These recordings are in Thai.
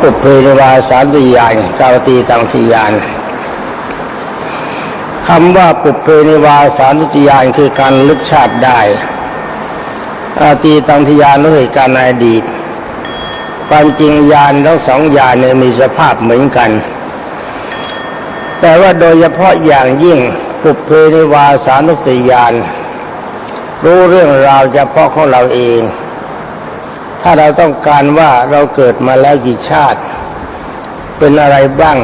ปุเพนิวาสานติยานกาวตีตังสียานคำว่าปุเพนิวาสานติยานคือการลึกชาติได้อาตีตังทยานรู้เหตุการณ์ในอดีต ความจริงยานทั้งสองยานเนี่ยมีสภาพเหมือนกัน แต่ว่าโดยเฉพาะอย่างยิ่งปุเพนิวาสานุสติยานรู้เรื่องราวเฉพาะของเราเอง ถ้าเราต้องการว่าเราเกิดมาแล้วกี่ชาติ เป็นอะไรบ้าง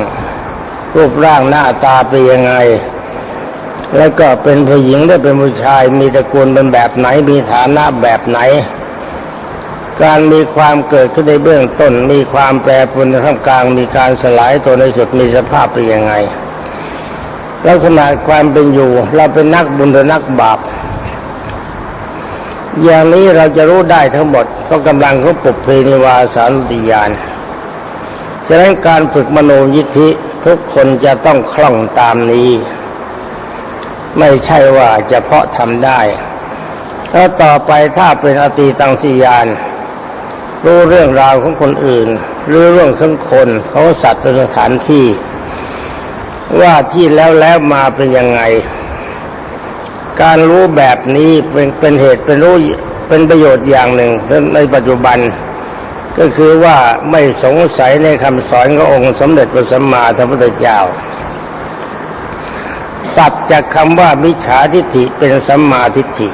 รูปร่างหน้าตาเป็นยังไง แล้วก็เป็นผู้หญิงหรือเป็นผู้ชาย มีตระกูลเป็นแบบไหน มีฐานะแบบไหน การมีความเกิดขึ้นในเบื้องต้น มีความแปรปรวนในท่ามกลาง มีการสลายตัวในสุดมีสภาพเป็นยังไงแล้วขนาดความเป็นอยู่ เราเป็นนักบุญหรือนักบาป อย่างนี้เราจะรู้ได้ทั้งหมดเพราะกำลังเขาปลุกเพนิวาสานุติยานฉะนั้นการฝึกมโนยิทธิทุกคนจะต้องคล่องตามนี้ ไม่ใช่ว่าจะเพาะทำได้ แล้วต่อไปถ้าเป็นอตีตังสียาน รู้เรื่องราวของคนอื่นหรือเรื่องของคนเขาสัตว์สถานที่ ว่าที่แล้วแล้วมาเป็นยังไง การรู้แบบนี้เป็นเป็นเหตุเป็นรู้เป็นประโยชน์อย่างหนึ่งในปัจจุบัน ก็คือว่าไม่สงสัยในคำสอนขององค์สมเด็จพระสัมมาสัมพุทธเจ้า ตัดจากคำว่ามิจฉาทิฏฐิเป็นสัมมาทิฏฐิ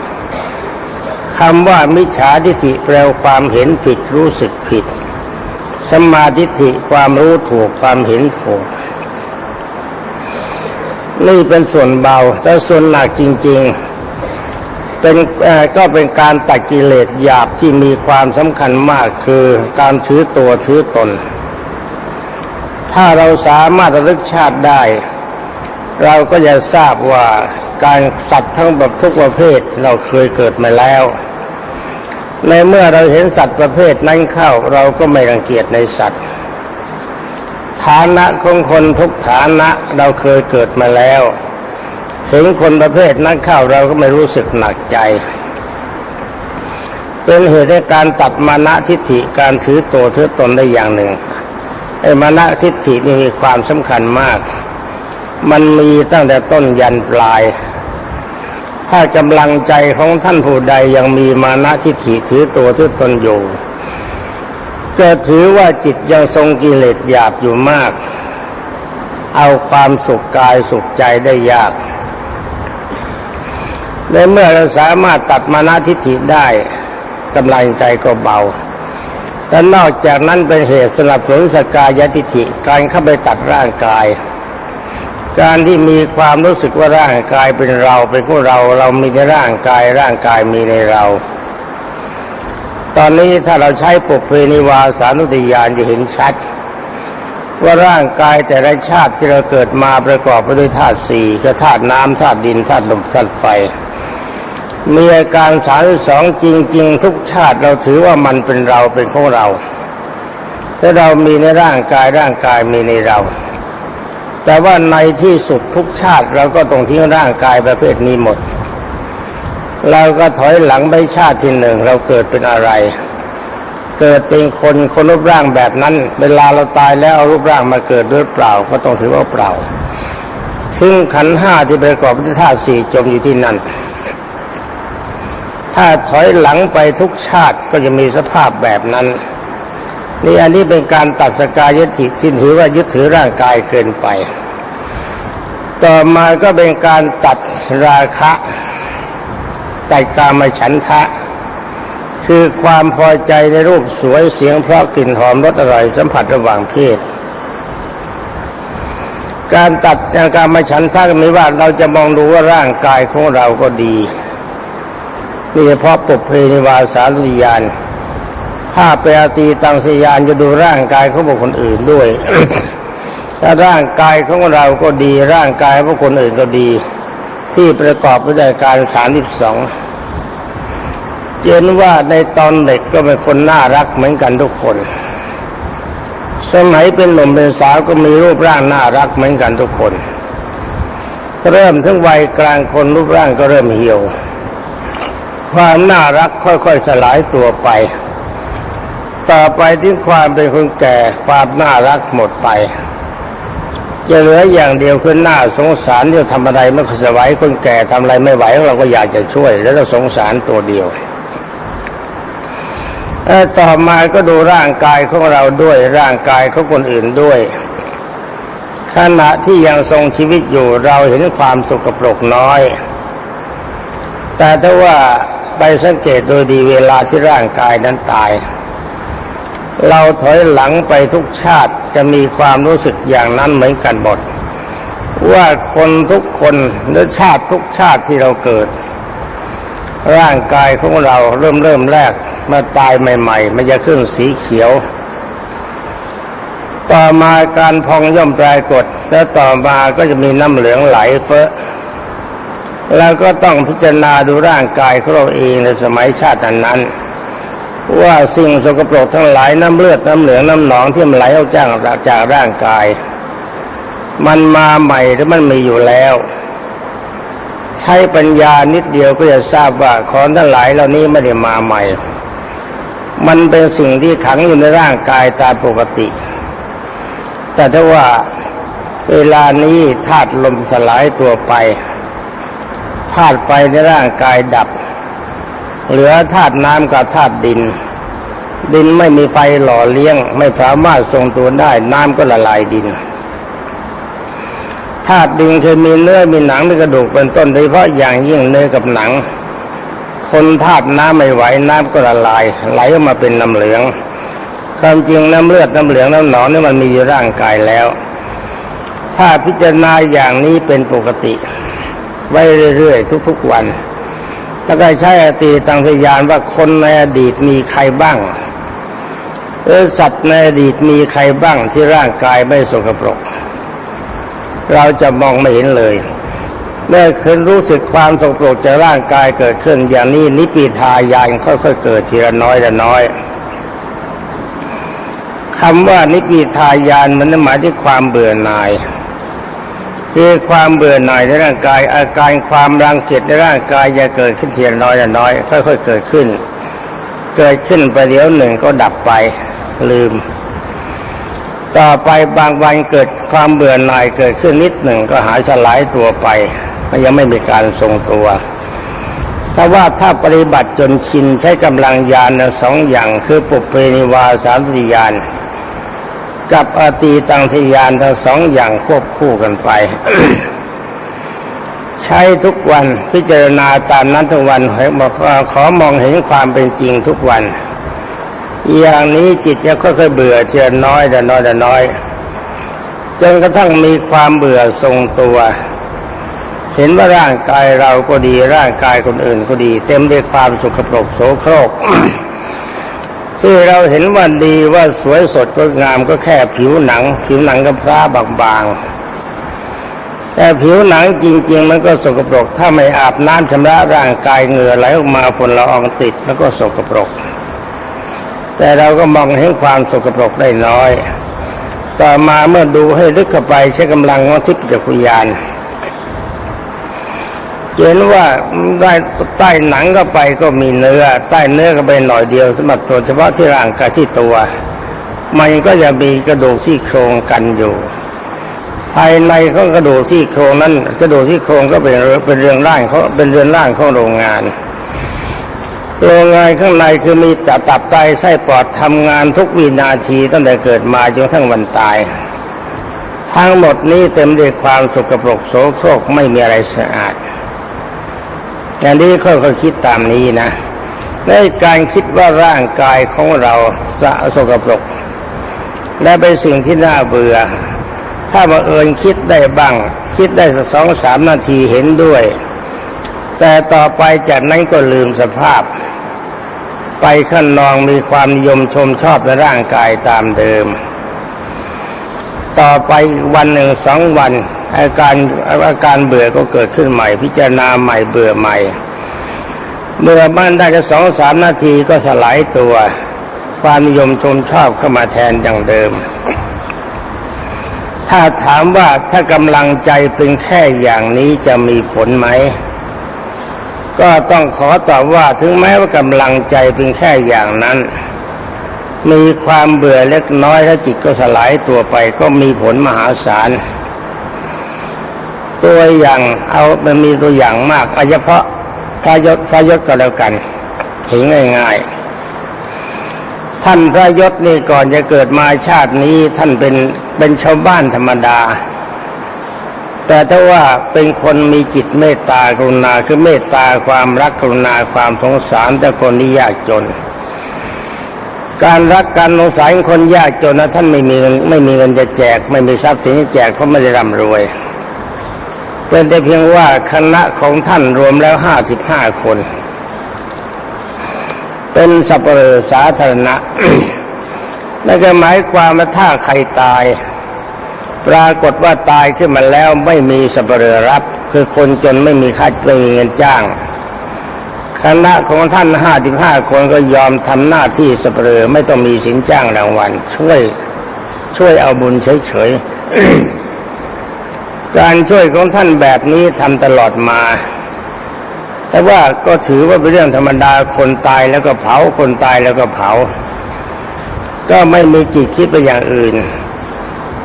คำว่ามิจฉาทิฏฐิแปลความเห็นผิดรู้สึกผิดสัมมาทิฏฐิความรู้ถูกความเห็นถูก นี่เป็นส่วนเบาแต่ส่วนหนักจริง ๆ เป็นก็เป็นการตัดกิเลสหยาบที่มีความสำคัญมากคือการถือตัวถือตน ถ้าเราสามารถระลึกชาติได้ เราก็จะทราบว่าการสัตว์ทั้งแบบทุกประเภทเราเคยเกิดมาแล้วในเมื่อเราเห็นสัตว์ประเภทนั้นเข้า เราก็ไม่รังเกียจในสัตว์ ฐานะของคนทุกฐานะเราเคยเกิดมาแล้วเห็นคนประเภทนั้นเข้าเราก็ไม่รู้สึกหนักใจ เป็นเหตุในการตัดมานะทิฏฐิการถือตัวถือตนได้อย่างหนึ่งไอ้มานะทิฏฐินี่มีความสำคัญมาก มันมีตั้งแต่ต้นยันปลาย ถ้ากำลังใจของท่านผู้ใดยังมีมานะทิฏฐิถือตัวถือตนอยู่ ก็ถือว่าจิตยังทรงกิเลสหยาบอยู่มาก เอาความสุขกายสุขใจได้ยากในเมื่อเราสามารถตัดมานาทิฏฐิได้กำลังใจก็เบาแต่นอกจากนั้นเป็นเหตุสนับสนุนสกายทิฏฐิการเข้าไปตัดร่างกาย การที่มีความรู้สึกว่าร่างกายเป็นเราเป็นของเราเรามีในร่างกายร่างกายมีในเรา ตอนนี้ถ้าเราใช้ปุเพนิวาสานุติยานจะเห็นชัด ว่าร่างกายแต่ละชาติที่เราเกิดมาประกอบไปด้วยธาตุสี่คือธาตุน้ำธาตุดินธาตุลมธาตุไฟ มีอาการสามสองจริง ๆ ทุกชาติเราถือว่ามันเป็นเราเป็นของเราและเรามีในร่างกายร่างกายมีในเรา แต่ว่าในที่สุดทุกชาติเราก็ต้องทิ้งร่างกายประเภทนี้หมด เราก็ถอยหลังไปชาติที่หนึ่งเราเกิดเป็นอะไร เกิดเป็นคนคนรูปร่างแบบนั้น เวลาเราตายแล้วเอารูปร่างมาเกิดด้วยเปล่า ก็ต้องถือว่าเปล่าซึ่งขันห้าที่ประกอบด้วยธาตุสี่จมอยู่ที่นั่น ถ้าถอยหลังไปทุกชาติก็จะมีสภาพแบบนั้น นี่อันนี้เป็นการตัดสกายติที่ถือว่ายึดถือร่างกายเกินไป ต่อมาก็เป็นการตัดราคะ ตัดกามฉันทะ คือความพอใจในรูปสวยเสียงเพราะกลิ่นหอมรสอร่อยสัมผัสระหว่างเพศ การตัดจาการมาฉันทะก็มีว่าเราจะมองดูว่าร่างกายของเราก็ดีนี่เฉพาะปุเพนิวาสารุยานถ้าไปอาตีตังสยานจะดูร่างกายของบุคคลอื่นด้วยถ้าร่างกายของเราก็ดี ร่างกายของคนอื่นก็ดี ที่ประกอบไปด้วยการสามสิบสองเจนว่าในตอนเด็กก็เป็นคนน่ารักเหมือนกันทุกคน สมัยเป็นหนุ่มเป็นสาวก็มีรูปร่างน่ารักเหมือนกันทุกคน เริ่มทั้งวัยกลางคนรูปร่างก็เริ่มเหี่ยว ความน่ารักค่อยๆสลายตัวไปตต่อไปที่ความเป็นคนแก่ความน่ารักหมดไป จะเหลืออย่างเดียวคือหน้าสงสารที่ทำอะไรไม่ค่อยไหวคนแก่ทำอะไรไม่ไหวเราก็อยากจะช่วย แล้วก็สงสารตัวเดียวแล้วต่อมาก็ดูร่างกายของเราด้วยร่างกายของคนอื่นด้วย ขณะที่ยังทรงชีวิตอยู่เราเห็นความสุขปรกน้อย แต่ถ้าว่าไปสังเกตโดยดีเวลาที่ร่างกายนั้นตาย เราถอยหลังไปทุกชาติจะมีความรู้สึกอย่างนั้นเหมือนกันหมดว่าคนทุกคนหรือชาติทุกชาติที่เราเกิด ร่างกายของเราเริ่มเริ่มแรกเมื่อตายใหม่ ๆ มันจะขึ้นสีเขียว ต่อมาการพองย่อมปรากฏแล้วต่อมาก็จะมีน้ำเหลืองไหลเฟ้อแล้วก็ต้องพิจารณาดูร่างกายของเราเองในสมัยชาตินั้น ว่าสิ่งสกปรกทั้งหลายน้ำเลือดน้ำเหลืองน้ำหนองที่มันไหลออกจากจากร่างกาย มันมาใหม่หรือมันมีอยู่แล้ว ใช้ปัญญานิดเดียวก็จะทราบว่าของทั้งหลายเหล่านี้ไม่ได้มาใหม่ มันเป็นสิ่งที่ขังอยู่ในร่างกายตามปกติ แต่ถ้าว่าเวลานี้ธาตุลมสลายตัวไปธาตุไฟในร่างกายดับ เหลือธาตุน้ำกับธาตุดิน ดินไม่มีไฟหล่อเลี้ยง ไม่สามารถทรงตัวได้ น้ำก็ละลายดินธาตุดินเคยมีเนื้อมีหนังมีกระดูกเป็นต้นโดยเฉพาะอย่างยิ่งเนื้อกับหนัง คนธาตุน้ำไม่ไหวน้ำก็ละลาย ไหลออกมาเป็นน้ำเหลืองความจริงน้ำเลือดน้ำเหลืองน้ำหนองนี่มันมีอยู่ร่างกายแล้ว ถ้าพิจารณาอย่างนี้เป็นปกติ ไว้เรื่อยๆทุกๆวัน แล้วก็ใช้อตีตังทยานว่าคนในอดีตมีใครบ้างเออสัตว์ในอดีตมีใครบ้างที่ร่างกายไม่สกปรก เราจะมองไม่เห็นเลยเมื่อคืนรู้สึกความสกปรกจากร่างกายเกิดขึ้น อย่างนี้นิพิทายานค่อยๆเกิดทีละน้อยละน้อยคำว่านิพิทายานมันหมายถึงความเบื่อหน่าย คือความเบื่อหน่ายในร่างกาย อาการความรังเกียจในร่างกายจะเกิดขึ้นเทีละน้อยละน้อยค่อยๆเกิดขึ้น เกิดขึ้นไปเดี๋ยวหนึ่งก็ดับไปลืม ต่อไปบางวันเกิดความเบื่อหน่ายเกิดขึ้นนิดหนึ่งก็หายสลายตัวไปมันยังไม่มีการทรงตัวถ้าว่าถ้าปฏิบัติจนชินใช้กำลังยานสองอย่างคือปุเพนิวาสามสิยาน กับอตีตังทยานทั้งสองอย่างควบคู่กันไป ใช้ทุกวันพิจารณาตามนั้นทุกวันขอมองเห็นความเป็นจริงทุกวัน อย่างนี้จิตจะค่อยๆเบื่อเชื่อน้อยแต่น้อยแต่น้อยจนกระทั่งมีความเบื่อทรงตัว เห็นว่าร่างกายเราก็ดีร่างกายคนอื่นก็ดี เต็มด้วยความสุขปรกโสโครก ที่เราเห็นว่าดีว่าสวยสดก็งามก็แค่ผิวหนัง ผิวหนังกับพระบางๆ แต่ผิวหนังจริง ๆ มันก็สกปรก ถ้าไม่อาบน้ำชำระร่างกายเหงื่อไหลออกมาฝนละอองติดแล้วก็สกปรก แต่เราก็มองเห็นความสกปรกได้น้อย ต่อมาเมื่อดูให้ลึกเข้าไปใช้กำลังของทิพย์จักรยาน เห็นว่าได้ใต้หนังก็ไปก็มีเนื้อ ใต้เนื้อก็ไปหน่อยเดียวสำหรับตัวเฉพาะที่ร่างกายที่ตัว มันก็จะมีกระดูกซี่โครงกันอยู่ ภายในของกระดูกซี่โครงนั้น กระดูกซี่โครงก็เป็นเป็นเรื่องร่างเขาเป็นเรือนร่างของโรงงานโรงงานข้างในคือมีตับตับไตไส้ปอดทำงานทุกวินาทีตั้งแต่เกิดมาจนทั้งวันตาย ทั้งหมดนี้เต็มด้วยความสกปรกโสโครกไม่มีอะไรสะอาด อย่างนี้ค่อยๆคิดตามนี้นะในการคิดว่าร่างกายของเราสะสกปรก และเป็นสิ่งที่น่าเบื่อ ถ้าบังเอิญคิดได้บ้าง คิดได้สักสองสามนาทีเห็นด้วย แต่ต่อไปจากนั้นก็ลืมสภาพ ไปขั้นนองมีความนิยมชมชอบในร่างกายตามเดิม ต่อไปวันหนึ่งสองวัน อาการอาการเบื่อก็เกิดขึ้นใหม่ พิจารณาใหม่เบื่อใหม่ เมื่อบ้านได้แค่สองสามนาทีก็สลายตัว ความนิยมชมชอบเข้ามาแทนอย่างเดิม ถ้าถามว่าถ้ากำลังใจเป็นแค่อย่างนี้จะมีผลไหมก็ต้องขอตอบว่าถึงแม้ว่ากำลังใจเป็นแค่อย่างนั้น มีความเบื่อเล็กน้อยแล้วจิตก็สลายตัวไปก็มีผลมหาศาล ตัวอย่างเอามันมีตัวอย่างมากเอาเฉพาะพระยศพระยศก็แล้วกันเห็นง่ายๆ ท่านพระยศนี่ก่อนจะเกิดมาชาตินี้ท่านเป็นเป็นชาวบ้านธรรมดา แต่ถ้าว่าเป็นคนมีจิตเมตตากรุณาคือเมตตาความรักกรุณาความสงสารแต่คนที่ยากจน การรักการสงสารคนยากจนนะท่านไม่มีเงินไม่มีเงินจะแจก ไม่มีทรัพย์สินจะแจกเพราะไม่ได้ร่ำรวย เป็นแต่เพียงว่าคณะของท่านรวมแล้วห้าสิบห้าคน เป็นสัปเหร่อสาธารณะนั่นก็หมายความว่าถ้าใครตาย ปรากฏว่าตายขึ้นมาแล้วไม่มีสัปเหร่อรับ คือคนจนไม่มีค่าไม่มีเงินจ้าง คณะของท่านห้าสิบห้าคนก็ยอมทำหน้าที่สัปเหร่อไม่ต้องมีสินจ้างรางวัลช่วย ช่วยเอาบุญเฉยๆ การช่วยของท่านแบบนี้ทำตลอดมา แต่ว่าก็ถือว่าเป็นเรื่องธรรมดาคนตายแล้วก็เผาคนตายแล้วก็เผา ก็ไม่มีจิตคิดไปอย่างอื่น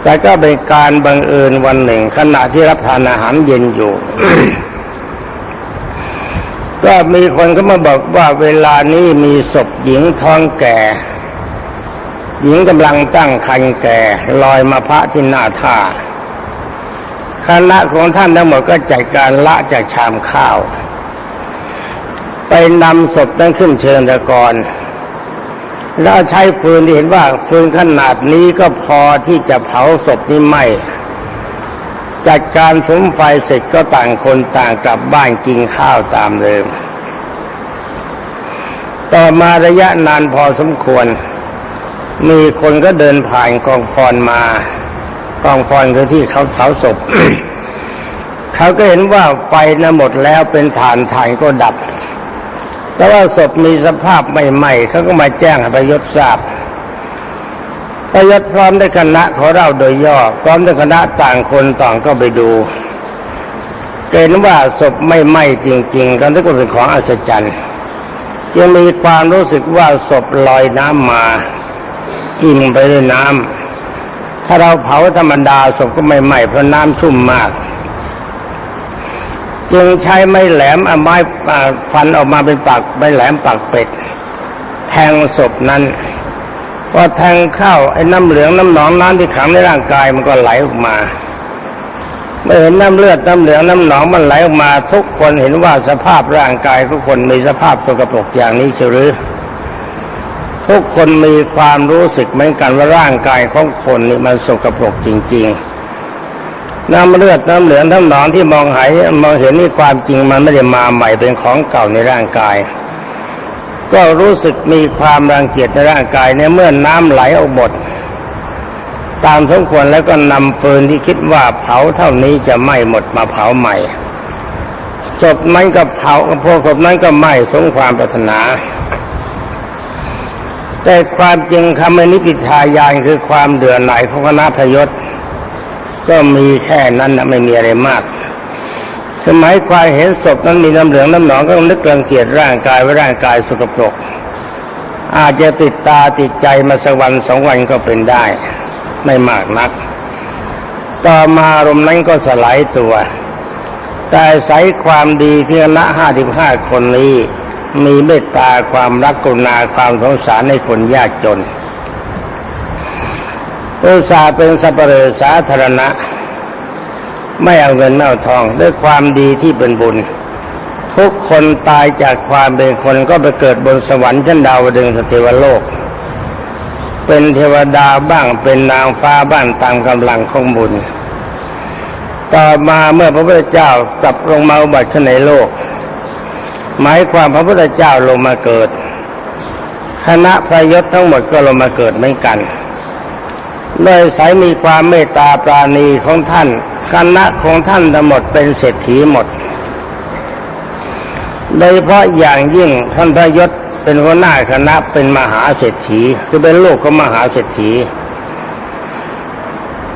แต่ก็เป็นการบังเอิญวันหนึ่ง ขณะที่รับทานอาหารเย็นอยู่ ก็มีคนก็มาบอกว่าเวลานี้มีศพหญิงท้องแก่ หญิงกำลังตั้งครรภ์แก่ ลอยมาพระที่หน้าท่า คณะของท่านทั้งหมดก็จัดการละจากชามข้าว ไปนำศพนั้นขึ้นเชิงตะกอนแล้วใช้ฟืนที่เห็นว่าฟืนขนาดนี้ก็พอที่จะเผาศพนี้ไหมจัดการสมไฟเสร็จก็ต่างคนต่างกลับบ้านกินข้าวตามเดิม ต่อมาระยะนานพอสมควร มีคนก็เดินผ่านกองฟอนมา กองฟอนคือที่เขาเผาศพเขาก็เห็นว่าไฟน่ะหมดแล้วเป็นฐานฐานก็ดับ แต่ว่าศพมีสภาพไม่ไหม้เขาก็มาแจ้งให้ประยศทราบประยศพร้อมด้วยคณะของเราโดยย่อพร้อมด้วยคณะต่างคนต่างก็ไปดูเห็นว่าศพไม่ไหม้จริง ๆกันทุกคนเป็นของอัศจรรย์ยังมีความรู้สึกว่าศพลอยน้ำมาอิ่มไปด้วยน้ำ ถ้าเราเผาธรรมดาศพก็ไม่ไหม้เพราะน้ำชุ่มมาก จึงใช้ไม้แหลมเอาไม้ฟันออกมาเป็นปากไม้แหลมปากเป็ด แทงศพนั้นพอแทงเข้าไอ้น้ำเหลืองน้ำหนองน้ำที่ขังในร่างกายมันก็ไหลออกมาเมื่อเห็นน้ำเลือดน้ำเหลืองน้ำหนองมันไหลออกมา ทุกคนเห็นว่าสภาพร่างกายทุกคนมีสภาพสกปรกอย่างนี้เฉหรือ ทุกคนมีความรู้สึกเหมือนกันว่าร่างกายของคนนี่มันสกปรกจริง ๆ น้ำเลือดน้ำเหลืองน้ำหนองที่มองหายมองเห็นนี่ความจริงมันไม่ได้มาใหม่เป็นของเก่าในร่างกาย ก็รู้สึกมีความรังเกียจในร่างกายเนี่ยเมื่อน้ำไหลออกหมดตามสมควรแล้วก็นำฟืนที่คิดว่าเผาเท่านี้จะไหม้หมดมาเผาใหม่ศพนั้นก็เผาพวกศพนั้นก็ไหม้สงความปรารถนา แต่ความจริงคำนิพิทายานคือความเดือดหน่ายของคณะพยศก็มีแค่นั้นนะไม่มีอะไรมากสมัยควายเห็นศพนั้นมีน้ำเหลืองน้ำหนองก็นึกรังเกียจร่างกายว่าร่างกายสกปรก อาจจะติดตาติดใจมาสักวันสองวันก็เป็นได้ ไม่มากนัก ต่อมารมนั้นก็สลายตัว แต่ใสยความดีที่คณะห้าสิบห้าคนนี้ มีเมตตาความรักกรุณาความสงสารในคนยากจนอุตสาเป็นสัปเหร่อสาธารณะ ไม่เอาเงินไม่เอาทองด้วยความดีที่เป็นบุญ ทุกคนตายจากความเป็นคนก็ไปเกิดบนสวรรค์ชั้นดาวดึงสเทวโลก เป็นเทวดาบ้างเป็นนางฟ้าบ้างตามกำลังของบุญ ต่อมาเมื่อพระพุทธเจ้ากลับลงมาอุบัติขึ้นในโลก หมายความพระพุทธเจ้าลงมาเกิด คณะพระยศทั้งหมดก็ลงมาเกิดเหมือนกันโดยสายมีความเมตตาปราณีของท่านคณะของท่านทั้งหมดเป็นเศรษฐีหมด โดยเฉพาะอย่างยิ่งท่านพระยศเป็นหัวหน้าคณะเป็นมหาเศรษฐี คือเป็นลูกของมหาเศรษฐี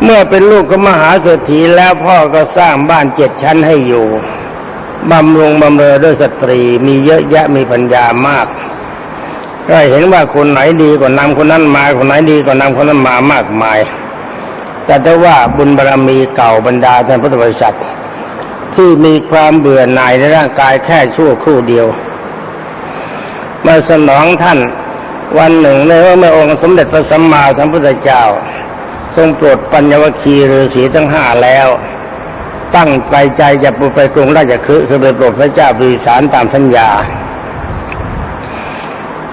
เมื่อเป็นลูกของมหาเศรษฐีแล้วพ่อก็สร้างบ้านเจ็ดชั้นให้อยู่ บำรุงบำเรอด้วยสตรีมีเยอะแยะมีปัญญามากก็เห็นว่าคนไหนดีก็นำคนนั้นมาคนไหนดีก็นำคนนั้นมามากมาย แต่ถ้าว่าบุญบารรมีเก่าบรรดาท่านพุทธบริษัท ที่มีความเบื่อหน่ายในร่างกายแค่ชั่วครู่เดียวมาสนองท่านวันหนึ่งในว่าเมื่อองค์สมเด็จพระสัมมาสัมพุทธเจ้า ทรงโปรดปัญญวคีฤาษีทั้งห้าแล้ว ตั้งใจใจจะปไปกรุงราชคฤห์คือไปโปรดพระเจ้าพิสารตามสัญญา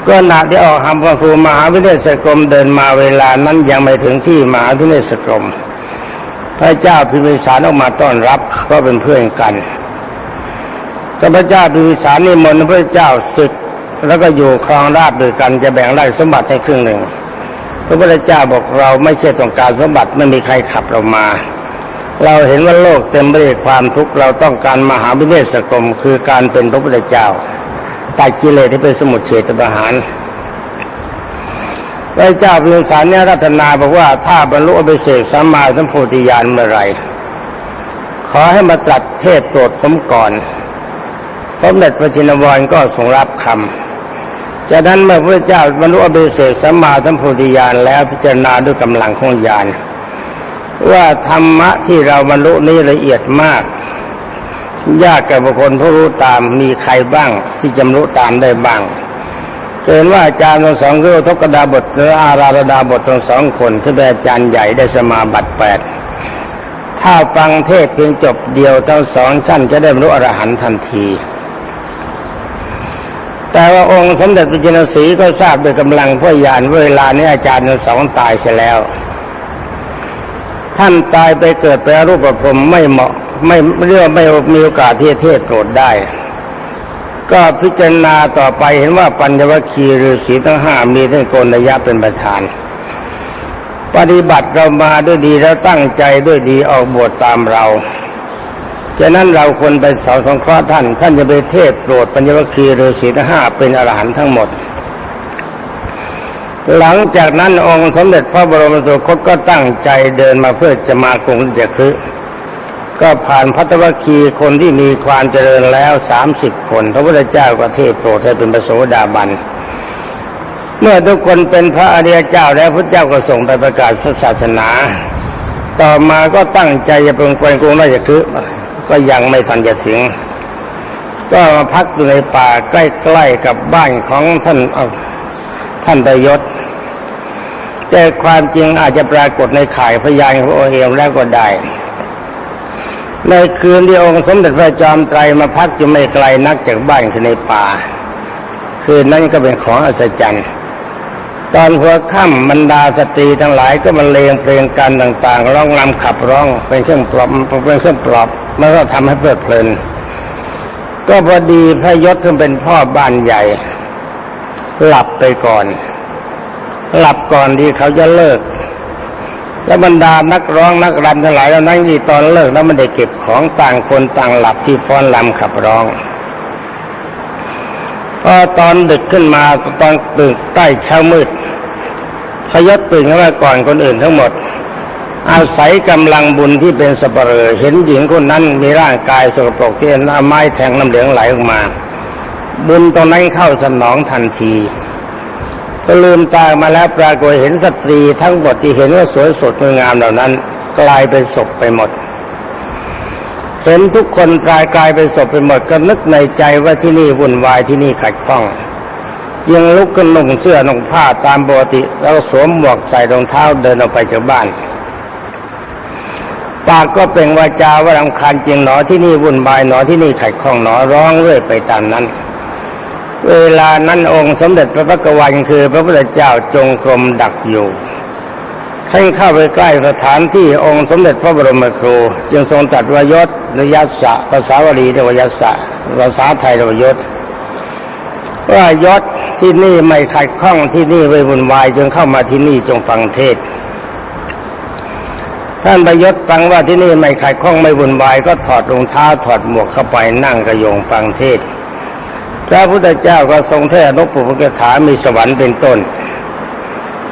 ก็หนาที่ออกหำพระฟูมหาวิเนศกรมเดินมาเวลานั้นยังไม่ถึงที่มหาวิเนศกรม พระเจ้าพิมิสารออกมาต้อนรับเพราะเป็นเพื่อนกันก็พระเจ้าพิมิสารนิมนต์พระเจ้าศึกแล้วก็อยู่ครองราชด้วยกันจะแบ่งราชสมบัติให้ครึ่งหนึ่งพระพุทธเจ้าบอกเราไม่ใช่ต้องการสมบัติไม่มีใครขับเรามา เราเห็นว่าโลกเต็มไปด้วยความทุกข์เราต้องการมหาวิเนศกรมคือการเป็นพระพุทธเจ้าตัดกิเลสที่เป็นสมุทเฉตประหารพระเจ้าพิมสารเนี่ยรัตนาบอกว่าถ้าบรรลุอภิเศกสัมมาสัมโพธิญาณเมื่อไรขอให้มาตรัสเทศโปรดผมก่อนสมเด็จพระจินวรก็ทรงรับคำจากนั้นเมื่อพระเจ้าบรรลุอภิเศกสัมมาสัมโพธิญาณแล้วพิจารณาด้วยกำลังของญาณ ว่าธรรมะที่เราบรรลุนี้ละเอียดมาก ยากแก่บุคคลผู้รู้ตามมีใครบ้างที่จำรู้ตามได้บ้างเห็นว่าอาจารย์ทั้งสองคือทกดาบทและออาราธดาบททั้งสองคนที่เป็นอาจารย์ใหญ่ได้สมาบัติแปดถ้าฟังเทศเพียงจบเดียวทั้งสองชั้นจะได้รรลุอรหันต์ทันที แต่ว่าองค์สมเด็จพระจินสีก็ทราบโดยกำลังพ่อยานเวลานี้อาจารย์ทั้งสองตายเสียแล้ว ท่านตายไปเกิดเป็นรูปภพไม่เหมาะไม่เรียกไม่มีโอกาสที่เทศโปรดได้ ก็พิจารณาต่อไปเห็นว่าปัญญวคีฤาษีทั้งห้ามีท่านโกนยะเป็นประธาน ปฏิบัติเรามาด้วยดีแล้วตั้งใจด้วยดีออกบวชตามเราฉะนั้นเราควรไปสอนสงเคราะห์ท่าน ท่านจะไปเทศโปรดปัญญวคีฤาษีทั้งห้าเป็นอรหันต์ทั้งหมด หลังจากนั้นองค์สมเด็จพระบรมสุคตก็ตั้งใจเดินมาเพื่อจะมากรุงราชคฤห์ก็ผ่านพัตวคีคนที่มีความเจริญแล้วสามสิบคน พระพุทธเจ้าก็เทศโปรดให้เป็นพระโสดาบัน เมื่อทุกคนเป็นพระอริยเจ้าแล้วพระเจ้าก็ส่งไปประกาศศาสนา ต่อมาก็ตั้งใจจะเป็นกกรุงราชคฤห์ก็ยังไม่ทันจะถึง ก็มาพักอยู่ในป่าใกล้ๆกับบ้านของท่านท่านตยศ แต่ความจริงอาจจะปรากฏในข่ายพยานของโอเอมแล้วก็ได้ ในคืนที่องค์สมเด็จพระจอมไตรมาพักอยู่ไม่ไกลนักจากบ้านคือในป่า คืนนั้นก็เป็นของอัศจรรย์ตอนหัวค่ำบรรดาสตรีทั้งหลายก็บรรเลงเพลงกันต่าง ๆ ร้องรำขับร้องเป็นเครื่องปลอบเป็นเครื่องปลอบแล้วก็ทำให้เพลิดเพลิน ก็พอดีพระยศซึ่งเป็นพ่อบ้านใหญ่ หลับไปก่อน หลับก่อนที่เขาจะเลิก แล้วบรรดานักร้องนักรำทั้งหลายแล้วนั่งยี่ตอนเลิกแล้วมันได้เก็บของต่างคนต่างหลับที่ฟ้อนรำขับร้องพอตอนดึกขึ้นมาตอนตื่นใต้เช้ามืดพยศตื่นขึ้นมาก่อนคนอื่นทั้งหมด อาศัยกำลังบุญที่เป็นสเปรอเห็นหญิงคนนั้นมีร่างกายสกปรกที่น้ำไม้แทงน้ำเหลืองไหลออกมา บุญตรงนั้นเข้าสนองทันที ก็ลืมตามาแล้วปรากฏเห็นสตรีทั้งหมดที่เห็นว่าสวยสดงามเหล่านั้น กลายเป็นศพไปหมด เห็นทุกคนกลายกลายเป็นศพไปหมดก็นึกในใจว่าที่นี่วุ่นวายที่นี่ขัดข้องยังลุกขึ้นนุ่งเสื้อนุ่งผ้าตามปกติ แล้วสวมหมวกใส่รองเท้าเดินออกไปจากบ้านปากก็เปล่งวาจาว่ารำคาญจริงหนอที่นี่วุ่นวายหนอที่นี่ขัดข้องหนอร้องเรื่อยไปตามนั้น เวลานั้นองค์สมเด็จพระพักวันคือพระพุทธเจ้าจงกรมดักอยู่ท่านเข้าไปใกล้สถานที่องค์สมเด็จพระบรมครู จึงทรงตรัสว่ายศนยัสสะภาษาวลีเรียกว่ายัสสะภาษาไทยเรียกว่ายศว่ายศที่นี่ไม่ขัดข้องที่นี่ไม่วุ่นวายจึงเข้ามาที่นี่จงฟังเทศท่านประยศฟังว่าที่นี่ไม่ขัดข้องไม่วุ่นวายก็ถอดรองเท้าถอดหมวกเข้าไปนั่งกระโยงฟังเทศ พระพุทธเจ้าก็ทรงเทศนกปุพกถามีสวรรค์เป็นต้น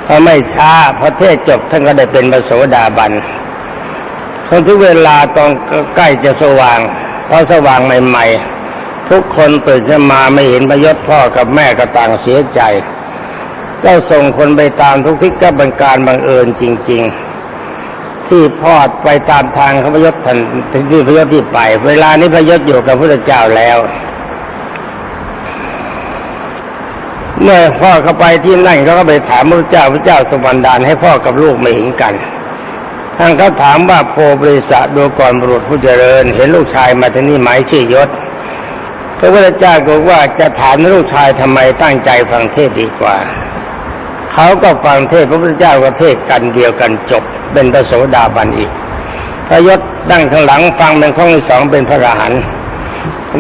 พอไม่ช้าพอเทศจบท่านก็ได้เป็นพระโสดาบันจนถึงเวลาตอนใกล้จะสว่างพอสว่างใหม่ ๆ ทุกคนตื่นขึ้นมาไม่เห็นพยศพ่อกับแม่ก็ต่างเสียใจก็ส่งคนไปตามทุกทิศก็เป็นการบังเอิญจริง ๆ ที่พอดไปตามทางเขาพยศทันที่พยศที่ไป เวลานี้พยศอยู่กับพระเจ้าแล้ว เมื่อพ่อเข้าไปที่นั่นเขาก็ไปถามพระเจ้าพระเจ้าสวรรดานให้พ่อกับลูกไม่เห็นกันท่างเขาถามว่าโพบริษะดูก่อนบุรุษผู้เจริญ เห็นลูกชายมาที่นี่ไหมชื่อยศพระพุทธเจ้าบอกว่าจะถามลูกชายทำไมตั้งใจฟังเทศดีกว่า เขาก็ฟังเทศพระพุทธเจ้าก็เทศกันเดียวกันจบ เป็นพระโสดาบันอีกพระยศดั้งข้างหลังฟังเป็นข้องที่สองเป็นพระอรหันต์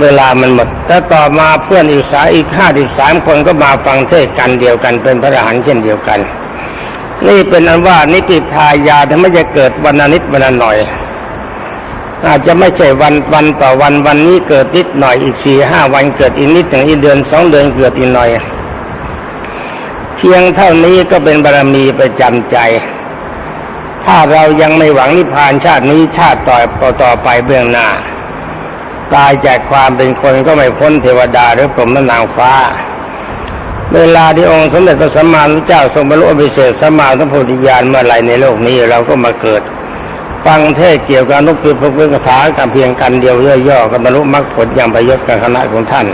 เวลามันหมดแล้วต่อมาเพื่อนอีกสายอีกห้าสิบสามคนก็มาฟังเทศกันเดียวกันเป็นพระอรหันต์เช่นเดียวกัน นี่เป็นอันว่านิติทายาทำไมจะเกิดวันนิดวันหน่อย อาจจะไม่ใช่วันวันต่อวันวันนี้เกิดนิดหน่อยอีกสี่ห้าวันเกิดอีกนิดถึงอีกเดือนสองเดือนเกิดอีกหน่อย เพียงเท่านี้ก็เป็นบารมีประจำใจ ถ้าเรายังไม่หวังนิพพานชาตินี้ชาติต่อต่อต่อไปเบื้องหน้า ตายจากความเป็นคนก็ไม่พ้นเทวดาหรือพรหมนางฟ้า เวลาที่องค์สมเด็จพระสัมมาสัมพุทธเจ้าทรงบรรลุอภิเศษสัมมาสัมโพธิญาณเมื่อไรในโลกนี้เราก็มาเกิด ฟังเทศเกี่ยวกับนุกปิภพเวกถากับเพียงกันเดียวย่อๆกับบรรลุมรรคผลอย่างประยชน์กับคณะของท่าน